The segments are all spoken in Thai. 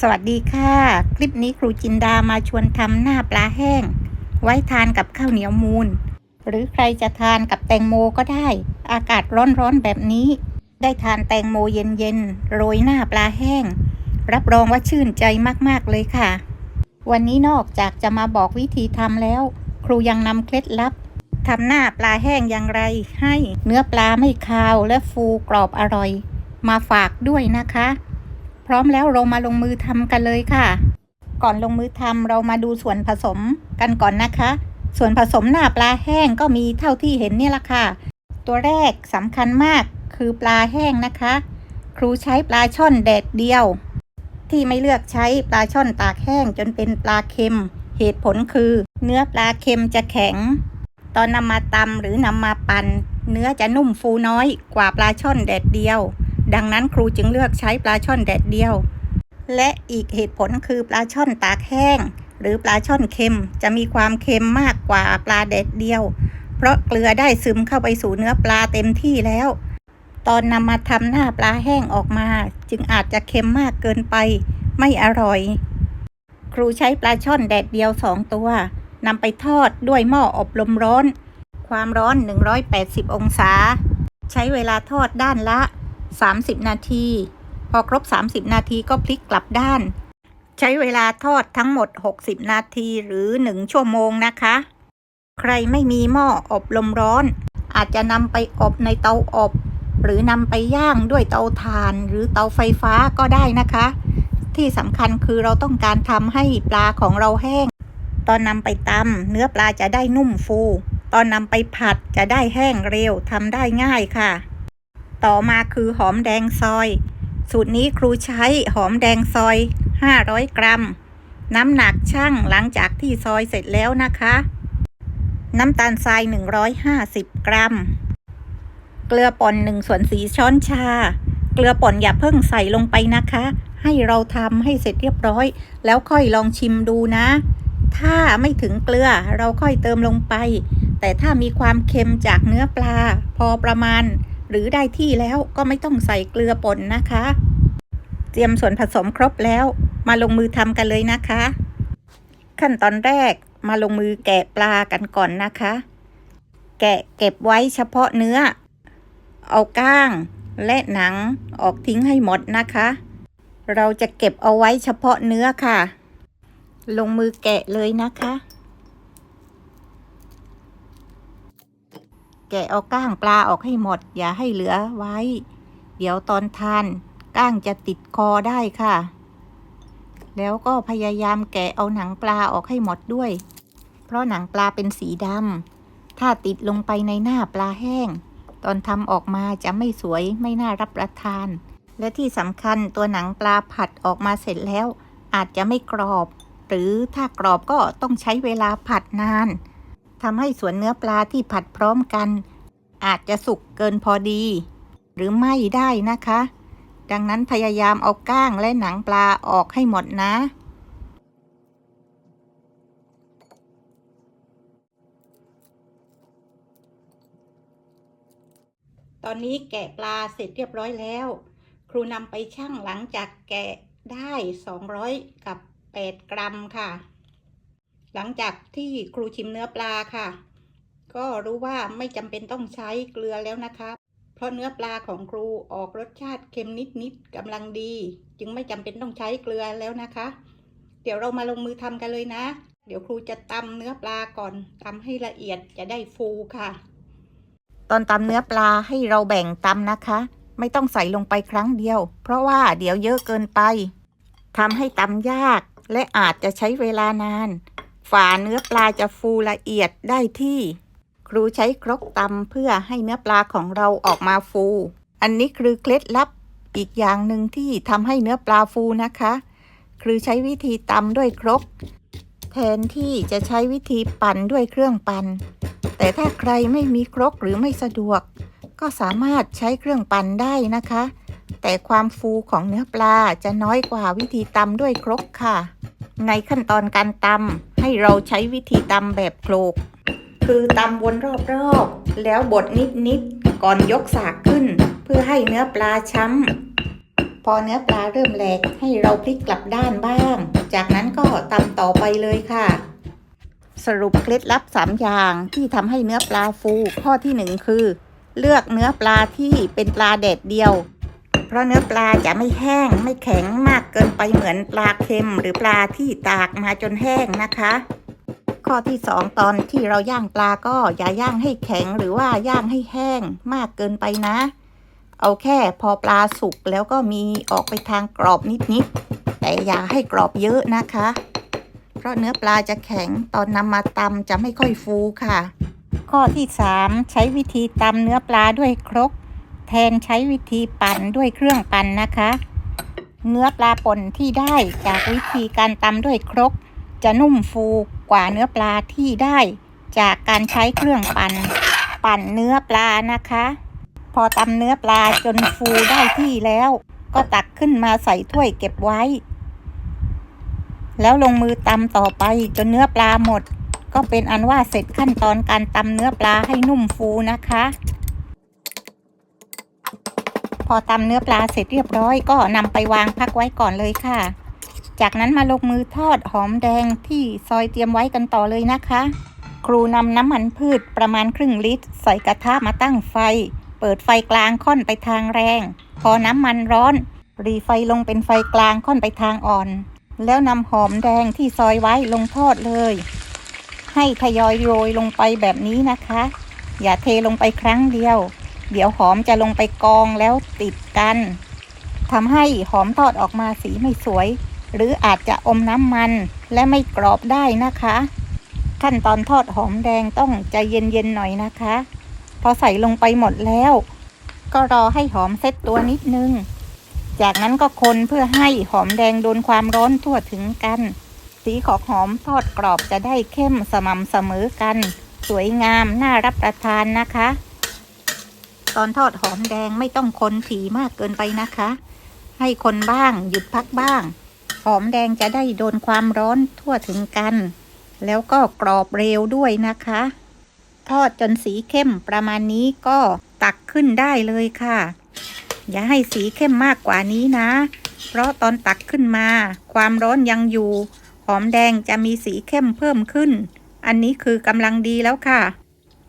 สวัสดีค่ะ คลิปนี้ครูจินดามาชวนทำหน้าปลาแห้ง ไว้ทานกับข้าวเหนียวมูนหรือใครจะทานกับแตงโมก็ได้ อากาศร้อนๆแบบนี้ ได้ทานแตงโมเย็นๆโรยหน้าปลาแห้ง รับรองว่าชื่นใจมากๆเลยค่ะ วันนี้นอกจากจะมาบอกวิธีทำแล้ว ครูยังนำเคล็ดลับทำหน้าปลาแห้งอย่างไร ให้เนื้อปลาไม่คาวและฟูกรอบอร่อย มาฝากด้วยนะคะ พร้อมแล้วเรามาลงมือทำกันเลยค่ะ ก่อนลงมือทำเรามาดูส่วนผสมกันก่อนนะคะ ส่วนผสมหน้าปลาแห้งก็มีเท่าที่เห็นนี่ละค่ะ ตัวแรกสำคัญมากคือปลาแห้งนะคะ ครูใช้ปลาช่อนแดดเดียว ที่ไม่เลือกใช้ปลาช่อนตากแห้งจนเป็นปลาเค็ม เหตุผลคือ เนื้อปลาเค็มจะแข็ง ตอนนำมาตำหรือนำมาปัน่นเนื้อจะนุ่มฟูน้อยกว่าปลาช่อนแดดเดียว ดังนั้นครูจึงเลือกใช้ปลาช่อนแดดเดียว และอีกเหตุผลคือปลาช่อนตากแห้ง หรือปลาช่อนเค็มจะมีความเค็มมากกว่าปลาแดดเดียว เพราะเกลือได้ซึมเข้าไปสู่เนื้อปลาเต็มที่แล้ว ตอนนำมาทำหน้าปลาแห้งออกมา จึงอาจจะเค็มมากเกินไป ไม่อร่อย ครูใช้ปลาช่อนแดดเดียวสองตัวนำไปทอดด้วยหม้ออบลมร้อน ความร้อน 180 องศา ใช้เวลาทอดด้านละ 30 นาที พอครบ 30 นาทีก็พลิกกลับด้าน ใช้เวลาทอดทั้งหมด 60 นาทีหรือ 1 ชั่วโมงนะคะ ใครไม่มีหม้ออบลมร้อน อาจจะนำไปอบในเตาอบ หรือนำไปย่างด้วยเตาถ่าน หรือเตาไฟฟ้าก็ได้นะคะ ที่สำคัญคือเราต้องการทำให้ปลาของเราแห้ง ตอนนำไปตำเนื้อปลาจะได้นุ่มฟู ตอนนำไปผัดจะได้แห้งเร็วทำได้ง่ายค่ะ ต่อมาคือหอมแดงซอย สูตรนี้ครูใช้หอมแดงซอย 500 กรัม น้ำหนักช่างหลังจากที่ซอยเสร็จแล้วนะคะ น้ำตาลทราย 150 กรัม เกลือป่น1ส่วน4ช้อนชา เกลือป่นอย่าเพิ่งใส่ลงไปนะคะ ให้เราทำให้เสร็จเรียบร้อย แล้วค่อยลองชิมดูนะ ถ้าไม่ถึงเกลือเราค่อยเติมลงไป แต่ถ้ามีความเค็มจากเนื้อปลา พอประมาณ หรือได้ที่แล้วก็ไม่ต้องใส่เกลือป่นนะคะ เตรียมส่วนผสมครบแล้ว มาลงมือทำกันเลยนะคะ ขั้นตอนแรกมาลงมือแกะปลากันก่อนนะคะ แกะเก็บไว้เฉพาะเนื้อ เอาก้าง และหนังออกทิ้งให้หมดนะคะ เราจะเก็บเอาไว้เฉพาะเนื้อค่ะ ลงมือแกะเลยนะคะ แกะเอาก้างปลาออกให้หมด อย่าให้เหลือไว้ เดี๋ยวตอนทานก้างจะติดคอได้ค่ะ แล้วก็พยายามแกะเอาหนังปลาออกให้หมดด้วย เพราะหนังปลาเป็นสีดำถ้าติดลงไปในหน้าปลาแห้ง ตอนทำออกมาจะไม่สวยไม่น่ารับประทาน และที่สำคัญตัวหนังปลาผัดออกมาเสร็จแล้ว อาจจะไม่กรอบ หรือถ้ากรอบก็ต้องใช้เวลาผัดนาน ทำให้ส่วนเนื้อปลาที่ผัดพร้อมกัน อาจจะสุกเกินพอดี หรือไม่ได้นะคะ ดังนั้นพยายามเอาก้างและหนังปลาออกให้หมดนะ ตอนนี้แกะปลาเสร็จเรียบร้อยแล้ว ครูนำไปชั่งหลังจากแกะได้ 200 กับ 8 กรัมค่ะ หลังจากที่ครูชิมเนื้อปลาค่ะ ก็รู้ว่าไม่จำเป็นต้องใช้เกลือแล้วนะคะ เพราะเนื้อปลาของครูออกรสชาติเค็มนิดๆกำลังดี จึงไม่จำเป็นต้องใช้เกลือแล้วนะคะ เดี๋ยวเรามาลงมือทำกันเลยนะ เดี๋ยวครูจะตำเนื้อปลาก่อนตำให้ละเอียดจะได้ฟูค่ะ ตอนตำเนื้อปลาให้เราแบ่งตำนะคะ ไม่ต้องใส่ลงไปครั้งเดียว เพราะว่าเดี๋ยวเยอะเกินไปทำให้ตำยากและอาจจะใช้เวลานาน ฝาเนื้อปลาจะฟูละเอียดได้ที่ ครูใช้ครกตำเพื่อให้เนื้อปลาของเราออกมาฟู อันนี้คือเคล็ดลับอีกอย่างหนึ่งที่ทำให้เนื้อปลาฟูนะคะ คือใช้วิธีตำด้วยครก แทนที่จะใช้วิธีปั่นด้วยเครื่องปั่นแต่ถ้าใครไม่มีครกหรือไม่สะดวก ก็สามารถใช้เครื่องปั่นได้นะคะ แต่ความฟูของเนื้อปลาจะน้อยกว่าวิธีตำด้วยครกค่ะ ในขั้นตอนการตำให้เราใช้วิธีตำแบบโคลก คือตำวนรอบๆ แล้วบดนิดๆ ก่อนยกสากขึ้น เพื่อให้เนื้อปลาช้ำ พอเนื้อปลาเริ่มแหลกให้เราพลิกกลับด้านบ้าง จากนั้นก็ตำต่อไปเลยค่ะ สรุปเคล็ดลับ 3 อย่างที่ทำให้เนื้อปลาฟู ข้อที่ 1 คือ เลือกเนื้อปลาที่เป็นปลาแดดเดียว เพราะเนื้อปลาจะไม่แห้งไม่แข็งมากเกินไปเหมือนปลาเค็ม หรือปลาที่ตากมาจนแห้งนะคะ ข้อที่ 2 ตอนที่เราย่างปลาก็อย่าย่างให้แข็งหรือว่าย่างให้แห้งมากเกินไปนะ เอาแค่พอปลาสุกแล้วก็มีออกไปทางกรอบนิดๆแต่อย่าให้กรอบเยอะนะคะ เพราะเนื้อปลาจะแข็งตอนนำมาตำจะไม่ค่อยฟูค่ะ ข้อที่ 3 ใช้วิธีตำเนื้อปลาด้วยครก แทนใช้วิธีปั่นด้วยเครื่องปั่นนะคะ เนื้อปลาป่นที่ได้จากวิธีการตำด้วยครก จะนุ่มฟูกว่าเนื้อปลาที่ได้จากการใช้เครื่องปั่นปั่นเนื้อปลานะคะ พอตำเนื้อปลาจนฟูได้ที่แล้ว ก็ตักขึ้นมาใส่ถ้วยเก็บไว้ แล้วลงมือตำต่อไปจนเนื้อปลาหมด ก็เป็นอันว่าเสร็จขั้นตอนการตำเนื้อปลาให้นุ่มฟูนะคะ พอตำเนื้อปลาเสร็จเรียบร้อยก็นำไปวางพักไว้ก่อนเลยค่ะ จากนั้นมาลงมือทอดหอมแดงที่ซอยเตรียมไว้กันต่อเลยนะคะ ครูนำน้ำมันพืชประมาณครึ่งลิตร ใส่กระทะมาตั้งไฟ เปิดไฟกลางค่อนไปทางแรง พอน้ำมันร้อน รีไฟลงเป็นไฟกลางค่อนไปทางอ่อน แล้วนำหอมแดงที่ซอยไว้ลงทอดเลย ให้ทยอยโรยลงไปแบบนี้นะคะ อย่าเทลงไปครั้งเดียว เดี๋ยวหอมจะลงไปกองแล้วติดกันทำให้หอมทอดออกมาสีไม่สวย หรืออาจจะอมน้ำมันและไม่กรอบได้นะคะ ขั้นตอนทอดหอมแดงต้องใจเย็นๆหน่อยนะคะ พอใส่ลงไปหมดแล้ว ก็รอให้หอมเซ็ตตัวนิดนึง จากนั้นก็คนเพื่อให้หอมแดงโดนความร้อนทั่วถึงกัน สีของหอมทอดกรอบจะได้เข้มสม่ำเสมอกัน สวยงามน่ารับประทานนะคะ ตอนทอดหอมแดงไม่ต้องคนถี่มากเกินไปนะคะ ให้คนบ้างหยุดพักบ้าง หอมแดงจะได้โดนความร้อนทั่วถึงกัน แล้วก็กรอบเร็วด้วยนะคะ ทอดจนสีเข้มประมาณนี้ก็ตักขึ้นได้เลยค่ะ อย่าให้สีเข้มมากกว่านี้นะ เพราะตอนตักขึ้นมา ความร้อนยังอยู่ หอมแดงจะมีสีเข้มเพิ่มขึ้น อันนี้คือกำลังดีแล้วค่ะ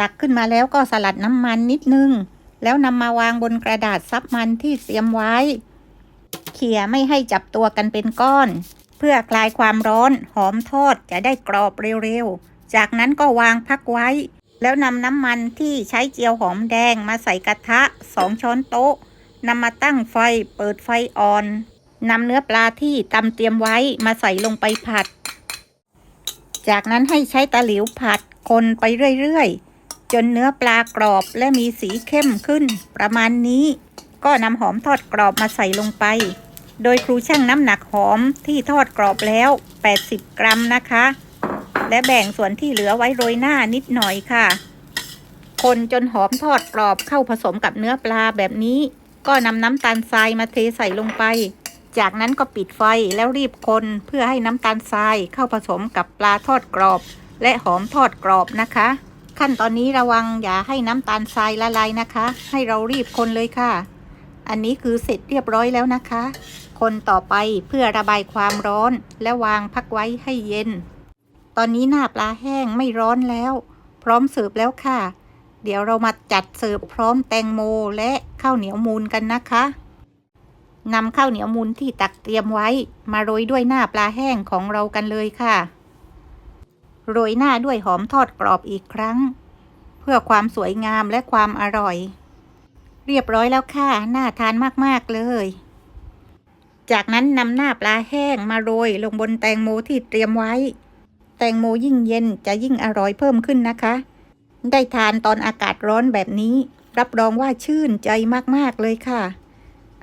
ตักขึ้นมาแล้วก็สลัดน้ำมันนิดนึง แล้วนำมาวางบนกระดาษซับมันที่เตรียมไว้ เขี่ยไม่ให้จับตัวกันเป็นก้อน เพื่อคลายความร้อนหอมทอดจะได้กรอบเร็วๆ จากนั้นก็วางพักไว้ แล้วนำน้ำมันที่ใช้เจียวหอมแดงมาใส่กระทะสองช้อนโต๊ะนำมาตั้งไฟเปิดไฟอ่อนนำเนื้อปลาที่ตำเตรียมไว้มาใส่ลงไปผัด จากนั้นให้ใช้ตะหลิวผัดคนไปเรื่อยๆ จนเนื้อปลากรอบและมีสีเข้มขึ้น ประมาณนี้ ก็นำหอมทอดกรอบมาใส่ลงไป โดยครูช่างน้ำหนักหอมที่ทอดกรอบแล้ว 80 กรัมนะคะ และแบ่งส่วนที่เหลือไว้โรยหน้านิดหน่อยค่ะ คนจนหอมทอดกรอบเข้าผสมกับเนื้อปลาแบบนี้ ก็นำน้ำตาลทรายมาเทใส่ลงไป จากนั้นก็ปิดไฟแล้วรีบคนเพื่อให้น้ำตาลทรายเข้าผสมกับปลาทอดกรอบ และหอมทอดกรอบนะคะ ขั้นตอนนี้ระวังอย่าให้น้ำตาลทรายละลายนะคะ ให้เรารีบคนเลยค่ะ อันนี้คือเสร็จเรียบร้อยแล้วนะคะ คนต่อไปเพื่อระบายความร้อน และวางพักไว้ให้เย็น ตอนนี้หน้าปลาแห้งไม่ร้อนแล้ว พร้อมเสิร์ฟแล้วค่ะ เดี๋ยวเรามาจัดเสิร์ฟพร้อมแตงโมและข้าวเหนียวมูนกันนะคะนำข้าวเหนียวมูนที่ตักเตรียมไว้ มาโรยด้วยหน้าปลาแห้งของเรากันเลยค่ะ โรยหน้าด้วยหอมทอดกรอบอีกครั้ง เพื่อความสวยงามและความอร่อย เรียบร้อยแล้วค่ะ น่าทานมาก ๆ เลย จากนั้นนำหน้าปลาแห้งมาโรยลงบนแตงโมที่เตรียมไว้ แตงโมยิ่งเย็นจะยิ่งอร่อยเพิ่มขึ้นนะคะ ได้ทานตอนอากาศร้อนแบบนี้ รับรองว่าชื่นใจมากๆเลยค่ะ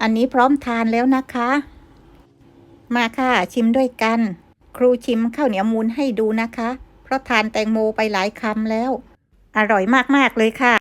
อันนี้พร้อมทานแล้วนะคะ มาค่ะชิมด้วยกัน ครูชิมข้าวเหนียวมูนให้ดูนะคะ ราะทานแตงโมไปหลายคำแล้ว อร่อยมากๆเลยค่ะ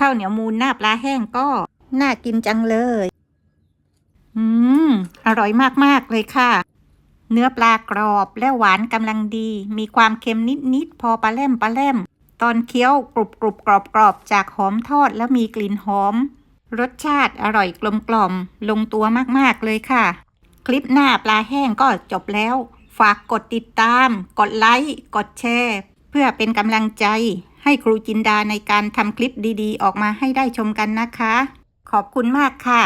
ข้าวเหนียวมูนหน้าปลาแห้งก็น่ากินจังเลย อืม อร่อยมากๆเลยค่ะ เนื้อปลากรอบและหวานกำลังดี มีความเค็มนิดๆพอปลาแล่มปลาแล่ม ตอนเคี้ยวกรุบกรุบกรอบกรอบจากหอมทอดแล้วมีกลิ่นหอม รสชาติอร่อยกลมกล่อม ลงตัวมากๆเลยค่ะ คลิปหน้าปลาแห้งก็จบแล้ว ฝากกดติดตาม กดไลค์ กดแชร์ เพื่อเป็นกำลังใจ ให้ครูจินดาในการทำคลิปดีๆ ออกมาให้ได้ชมกันนะคะ ขอบคุณมากค่ะ